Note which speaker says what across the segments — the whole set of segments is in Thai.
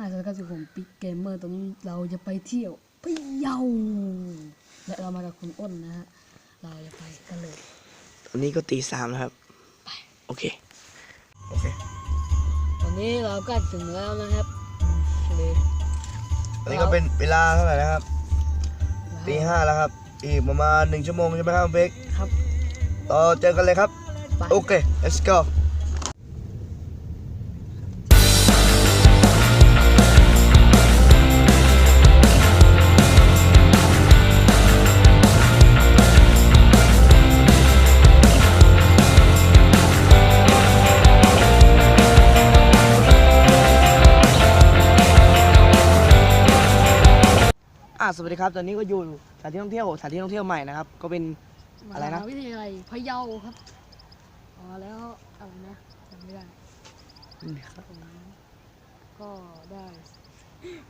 Speaker 1: ห้าสามเก้าสิบผมปิกเกมเมอร์ตอนนี้เราจะไปเที่ยวพะเยาและเรามากับคุณอ้นนะฮะ เราจะไปกันเลย
Speaker 2: ตอนนี้ก็ตีสามแล้วครับ โอเค โอเค
Speaker 1: ตอนนี้เราก็ถึงแล้วนะครับทะเล
Speaker 2: ตอนนี้ก็เป็นเวลาเท่าไหร่นะครับ ตีห้าแล้วครับ อีกประมาณหนึ่งชั่วโมงใช่ไหมครับเบก
Speaker 1: ครับ
Speaker 2: ต่อเจอกันเลยครับ
Speaker 1: ไป
Speaker 2: โอเค let's go สวัสดีครับ ตอนนี้ก็อยู่สถานที่ท่องเที่ยวสถานที่ท่องเที่ยวใหม่นะครับ ก็เป็น อะไรนะ
Speaker 1: มหาวิทยาลัยพะเยาครับอ๋อแล้วอะไรนะจำไม่ได้ผมก็ได้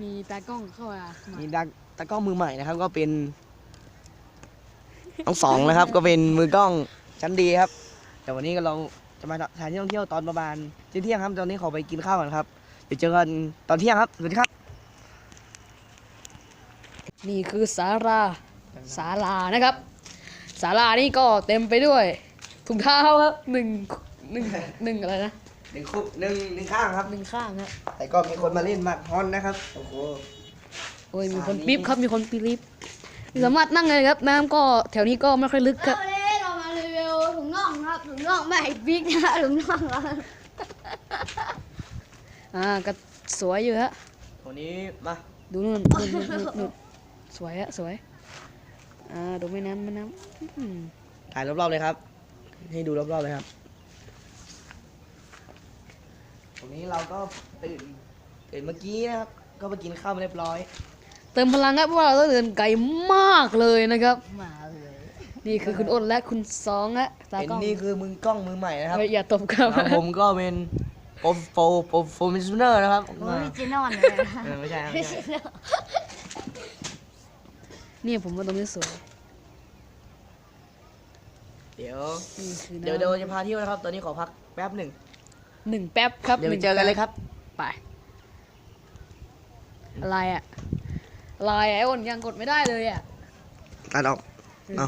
Speaker 1: มีตากล้องเข้ามามา
Speaker 2: มีดักตากล้องมือใหม่นะครับ ก็เป็นน้องสองนะครับ ก็เป็นมือกล้องชั้นดีครับ แต่วันนี้ก็เราจะมาสถานที่ท่องเที่ยวตอนประมาณเที่ยงครับ ตอนนี้ขอไปกินข้าวก่อนครับเดี๋ยวเจอกันตอนเที่ยงครับสวัสดีครับ
Speaker 1: นี่คือศาลาศาลานะครับศาลานี่ก็เต็มไปด้วยถุงเท้าครับหนึ่งหนึ่งหนึ่งอะไรนะ
Speaker 2: หนึ่งคุกหนึ่งหนึ่งข้างครับ
Speaker 1: หนึ่งข้างฮะ
Speaker 2: แต่ก็มีคนมาเล่นหมากฮอนนะครับโอ้โห
Speaker 1: โอ้ยมีคน
Speaker 2: สามี
Speaker 1: ปิ๊บครับมีคนปิ๊บสามารถนั่งเลยครับน้ำก็แถวนี้ก็ไม่ค่อยลึกครับ
Speaker 3: วันนี้เรามารีวิวถุงน่องครับถุงน่องไม่บิ๊กนะถุงน่องครับ
Speaker 1: อ่าก็สวยอยู่ฮะ
Speaker 2: วันนี้มา
Speaker 1: ดูนู่นนู่นนู่นนู่นนู่น สวยฮะสวย อ่า ดูแม่น้ำแม่น้ำอืม
Speaker 2: ถ่ายรอบๆเลยครับ ให้ดูรอบๆเลยครับวันนี้เราก็ตื่นตื่นเมื่อกี้นะครับ ก็ไปกินข้าวมาเรียบร้อย
Speaker 1: เติมพลังครับเพราะว่าเราต้องเดินไกลมากเลยนะครับ
Speaker 3: มาเลย
Speaker 1: นี่คือคุณอ้นและคุณสองฮะตา
Speaker 2: เป็น
Speaker 1: กล้อง
Speaker 2: นี่คือมือกล้องมือใหม่นะครับ
Speaker 1: เฮ้ยอย่าตบครับ
Speaker 2: แล้วผมก็เป็นโปรโปรโปรโปรมิชเนอร์นะครับ
Speaker 3: โอ้ยจีนอนเลย
Speaker 2: เออไม่ใช่ครับไม่ใช่
Speaker 1: นี่ผมว่าตรงนี้สวย
Speaker 2: เดี๋ยว
Speaker 1: นี่คือน้ำ
Speaker 2: เดี๋ยวเดี๋ยวจะพาเที่ยวนะครับ ตอนนี้ขอพักแป๊บหนึ่ง
Speaker 1: หนึ่งแป๊บครับ
Speaker 2: เดี๋ยวไป
Speaker 1: หง
Speaker 2: เจอกันเลยครับ
Speaker 1: ไป อะไรอะอะไรอะไอ้อ้นยังกดไม่ได้เลยอะ
Speaker 2: ตัดออก เอา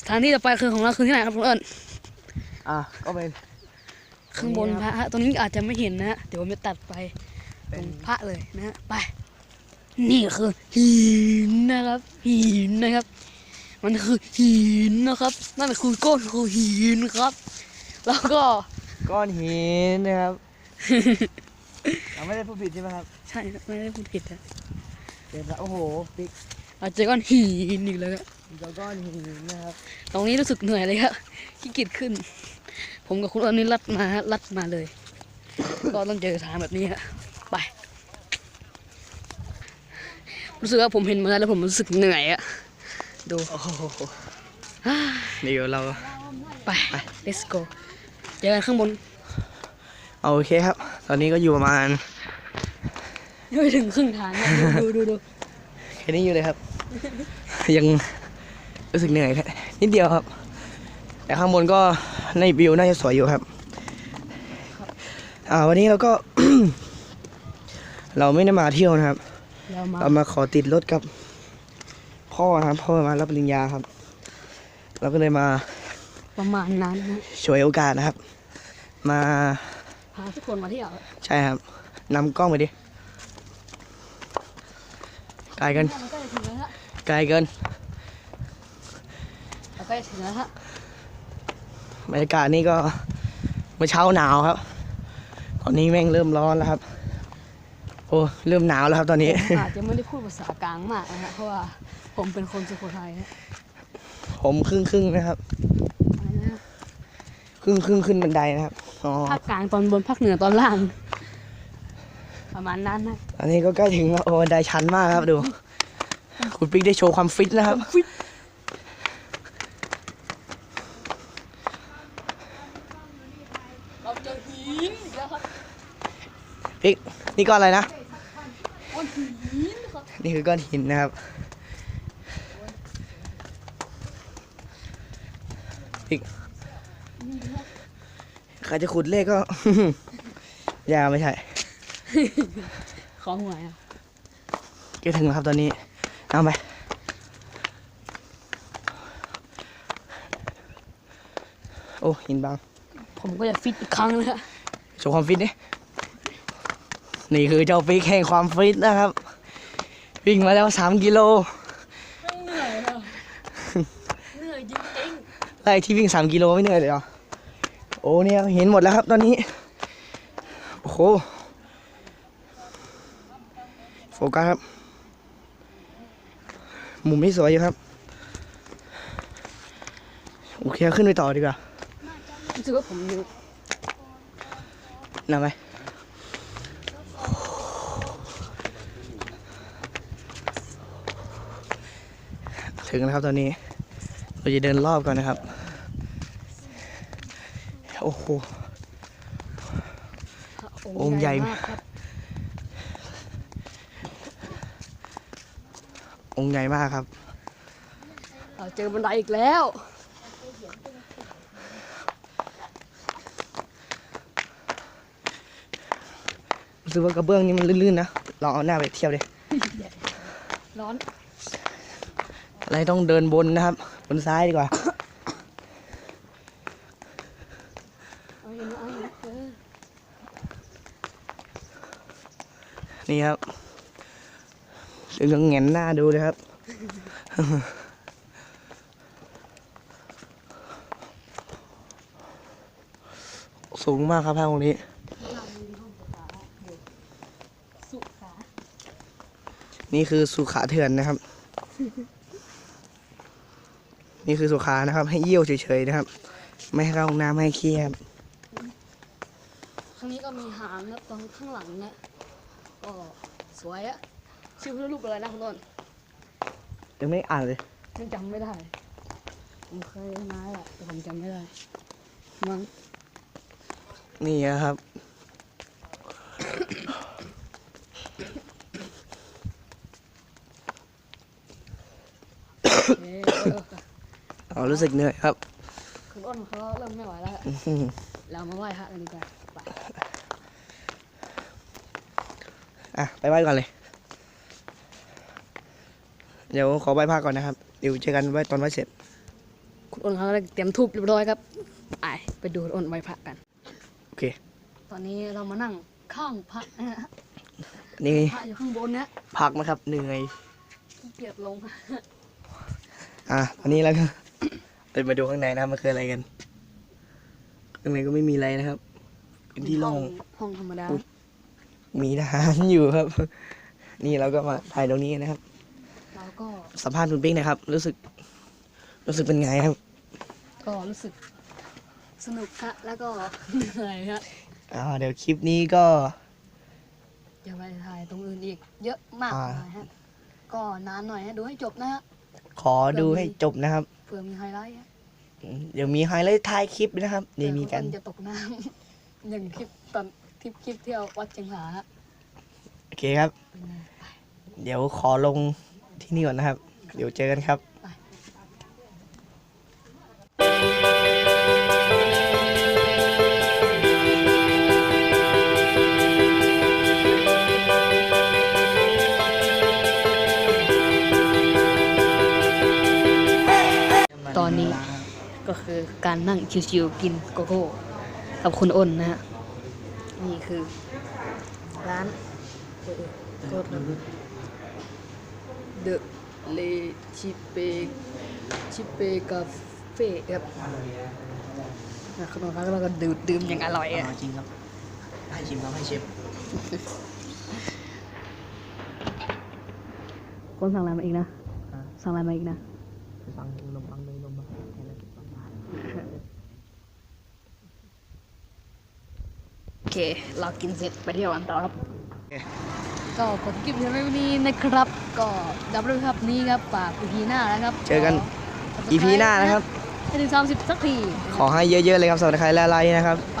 Speaker 1: สถานที่ต่อไปคือของเราคือที่ไหนครับคุณอ้น
Speaker 2: อะ ก็เป็น
Speaker 1: ข้างบนพระฮะตรงนี้อาจจะไม่เห็นนะฮะเดี๋ยวผมจะตัดไปต
Speaker 2: เป็
Speaker 1: ร
Speaker 2: น
Speaker 1: งพระเลยนะฮะไป นี่คือหินนะครับ หินนะครับ มันคือหินนะครับ นั่นคือก้อนคือหินครับ แล้วก็
Speaker 2: ก้อนหินนะครับเราไม่ได้พูดผิดใช่ไหมครับ
Speaker 1: ใช่ไม่ได้พูดผิดนะ
Speaker 2: เดี๋ยวนะโอ้โหปิ๊ก
Speaker 1: เราเจอก้อนหินอีกแล้วครับ
Speaker 2: เจ้าก้อนหินนะครับ
Speaker 1: ตรงนี้รู้สึกเหนื่อยเลยครับขี้เกียจขึ้น ผมกับคุณอ้นนี่ลัดมาฮะลัดมาเลย ก็ต้องเจอทางแบบนี้ฮะไป รู้สึกว่าผมเห็นมาแล้วผมรู้สึกเหนื่อยอะดู
Speaker 2: โอ้โหเดี๋ยวเรา
Speaker 1: ไป let's go เจอกันข้างบน
Speaker 2: เอาโอเคครับ ตอนนี้ก็อยู่ประมาณ
Speaker 1: ยังไม่ถึงครึ่งทางนะดูดูดู
Speaker 2: แค่นี้อยู่เลยครับ ยังรู้สึกเหนื่อยแค่นิดเดียวครับ แต่ข้างบนก็ในวิวน่าจะสวยอยู่ครับอ่าวันนี้เราก็ เราไม่ได้มาเที่ยวนะครับ
Speaker 1: เรามา
Speaker 2: เรามาขอติดรถกับ พ่อนะครับพ่อมารับปริญญาครับ เราก็เลยมา
Speaker 1: ประมาณนั้นนะ
Speaker 2: ช่วยโอกาสนะครับ มา
Speaker 1: พาทุกคนมาเที่ยว
Speaker 2: ใช่ครับนำกล้องไปดิไกลเกิน
Speaker 1: มันก็จะถึงแล้วฮะ
Speaker 2: ไกลเกิน
Speaker 1: เราก็จะถึงแล้วฮะ
Speaker 2: บรรยากาศนี่ก็เมื่อเช้าหนาวครับ ตอนนี้แม่งเริ่มร้อนแล้วครับ โอ้เริ่มหนาวแล้วครับตอนนี้
Speaker 1: ผมอาจจะไม่ได้พูดภาษากลางมากนะฮะเพราะว่าผมเป็นคนสุโขทัยฮะ
Speaker 2: ผมครึ่งครึ่งๆนะครับ
Speaker 1: อะไรนะ
Speaker 2: ครึ่งครึ่งขึ้นบันไดนะครับอ๋อ
Speaker 1: ภาคกลางตอนบนภาคเหนือตอนล่าง ประมาณนั้นนะ
Speaker 2: อันนี้ก็ใกล้ถึงแล้วโอ้บันไดชันมากครับดู คุณปิ๊กได้โชว์ความฟิตแล้วครับ
Speaker 1: ฟิตเราเจอหินอีกแล้วครับ
Speaker 2: ปิ๊กนี่ก้อนอะไรนะ
Speaker 1: ก้อนหินครับ
Speaker 2: นี่คือก้อนหินนะครับปิ๊กใครจะขุดเลขก็อย่าไม่ใช่
Speaker 1: ของหวยอะ
Speaker 2: ใกล้ถึงแล้วครับตอนนี้เอาไปโอ้หินบาง
Speaker 1: ผมก็จะฟิตอีกครั้งนะฮะ
Speaker 2: โชว์ความฟิตดิ นี่คือเจ้าฟิกแห่งความฟิตนะครับ วิ่งมาแล้วสามกิโล
Speaker 1: เหนื่อยอะเหนื่อยจริง
Speaker 2: ไล่ที่วิ่งสามกิโลไม่เหนื่อยเลยเหรอโอ้เนี่ยเห็นหมดแล้วครับตอนนี้ โอ้โหโฟกัสครับ มุมที่สวยอยู่ครับ โอเคขึ้นไปต่อดีกว่า
Speaker 1: ๆรู้สึกว่าผมอยู่
Speaker 2: นำไป ถึงแล้วครับตอนนี้ เราจะเดินรอบก่อนนะครับ โอ้โห องค์ใหญ่
Speaker 1: มากครับ
Speaker 2: องค์ใหญ่มากครับ
Speaker 1: เราเจอบันไดอีกแล้ว
Speaker 2: รู้สึกว่ากระเบื้องนี่มันลื่นๆนะ ลองเอาหน้าไปเทียบดิ
Speaker 1: ร้อน
Speaker 2: อะไรต้องเดินบนนะครับ บนซ้ายดีกว่า
Speaker 1: น,นี่
Speaker 2: ครับเรื่องเงนหน้าดูเลยครับ สูงมากครับภาคตรงนี้นี่คือสุขาเถื่อนนะครับ นี่คือสุขานะครับ ให้เยี่ยวเฉยๆนะครับ ไม่ให้เข้าห้องน้ำไม่ให้ขี้ครับ
Speaker 1: ข้างนี้ก็มีหางนะตรงข้างหลังนะก็สวยอะชื่อพระรูปอะไรนะคุณต้น
Speaker 2: ยังไม่ได้อ่านเลย
Speaker 1: ยังจำไม่ได้ผมเคยมาแหละแต่ผมจำไม่ได้มั้ง
Speaker 2: นี่นะครับ
Speaker 1: เอ๊ะเออ
Speaker 2: อ๋อรู้สึกเหนื่อยครับ
Speaker 1: คุณอ้นเขาเริ่มไม่ไหวแล้ว
Speaker 2: อื้อหือ
Speaker 1: เรามาไหว้พระกันดีกว่าไป
Speaker 2: อะไปไหว้ก่อนเลย เดี๋ยวขอไหว้พระก่อนนะครับ เดี๋ยวเจอกันไหว้ตอนไหว้เสร็จ
Speaker 1: คุณอ้นเขาได้เตรียมทูบเรียบร้อยครับไปไปดูคุณอ้นไหว้พระกัน
Speaker 2: โอเค
Speaker 1: ตอนนี้เรามานั่งข้างพระนะฮะ
Speaker 2: นี่
Speaker 1: พระอยู่ข้างบนนะ
Speaker 2: พักนะครับ เหนื่อย
Speaker 1: ขี้เกียจลง
Speaker 2: อะตอนนี้แล้วก็ เดินมาดูข้างในนะครับมันคืออะไรกัน ข้างในก็ไม่มีอะไรนะครับ เป็นที่โล่ง
Speaker 1: ห้องธรรมดา
Speaker 2: มีทหารอยู่ครับ นี่เราก็มาถ่ายตรงนี้นะครับ
Speaker 1: เราก็
Speaker 2: สัมภาษณ์คุณปิ๊กหนะครับ รู้สึก รู้สึกเป็นไงครับ
Speaker 1: ก็รู้สึกสนุกฮะแล้วก็เหนื่อยฮะ
Speaker 2: อ่าเดี๋ยวคลิปนี้ก็
Speaker 1: อย่าไปถ่ายตรงอื่นอีก เยอะมาก
Speaker 2: อ่า
Speaker 1: เลยฮะก็นานหน่อยฮะดูให้จบนะฮะ
Speaker 2: ขอดูให้จบนะครับ
Speaker 1: เผื่อมีไฮไลท์ฮะ
Speaker 2: อืมเดี๋ยวมีไฮไลท์ท้ายคลิปนะครับ เดี๋ยวมีกัน
Speaker 1: เผื่อคุณจะตกน้ำอย่างคลิปตอนทริปคลิปเที่ยววัดเชียงหาฮะ
Speaker 2: โอเคครับ
Speaker 1: เป็นไงไป
Speaker 2: เดี๋ยวขอลงที่นี่ก่อนนะครับ เดี๋ยวเจอกันครับ
Speaker 1: อนนี้ก็คือการนั่งชิวๆกินโกโก้กับคุณอ้นนะฮะ นี่คือ ร้านโคตรเดอะเลชิเปชิเปกาเฟ่ครับนะขนมร้านเราก็ดื่มดื่มอย่างอร่อยอะ
Speaker 2: จริงครับ ให้ชิมครับให้เชฟ
Speaker 1: คนสั่งอะไรมาอีกนะ สั่งอะไรมาอีกนะ
Speaker 2: สั่งนมปังเนยนมปังแค่นั้น
Speaker 1: โอ เคเรากินเสร็จไปเที่ยวกันต่อครับ ก็ขอคลิปเพียงเท่านี้นะครับ ก็ดับด้วยครับนี้ครับฝาก EP หน้านะครับ
Speaker 2: เจอกัน EP หน้านะครับ
Speaker 1: ให้ถึงสามสิบสักที
Speaker 2: ขอให้เยอะๆเลยครับสำหรับใครและไลค์นะครับ
Speaker 1: ไป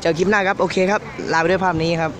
Speaker 2: เจอคลิปหน้าครับ โอเคครับ ลาไปด้วยภาพนี้ครับ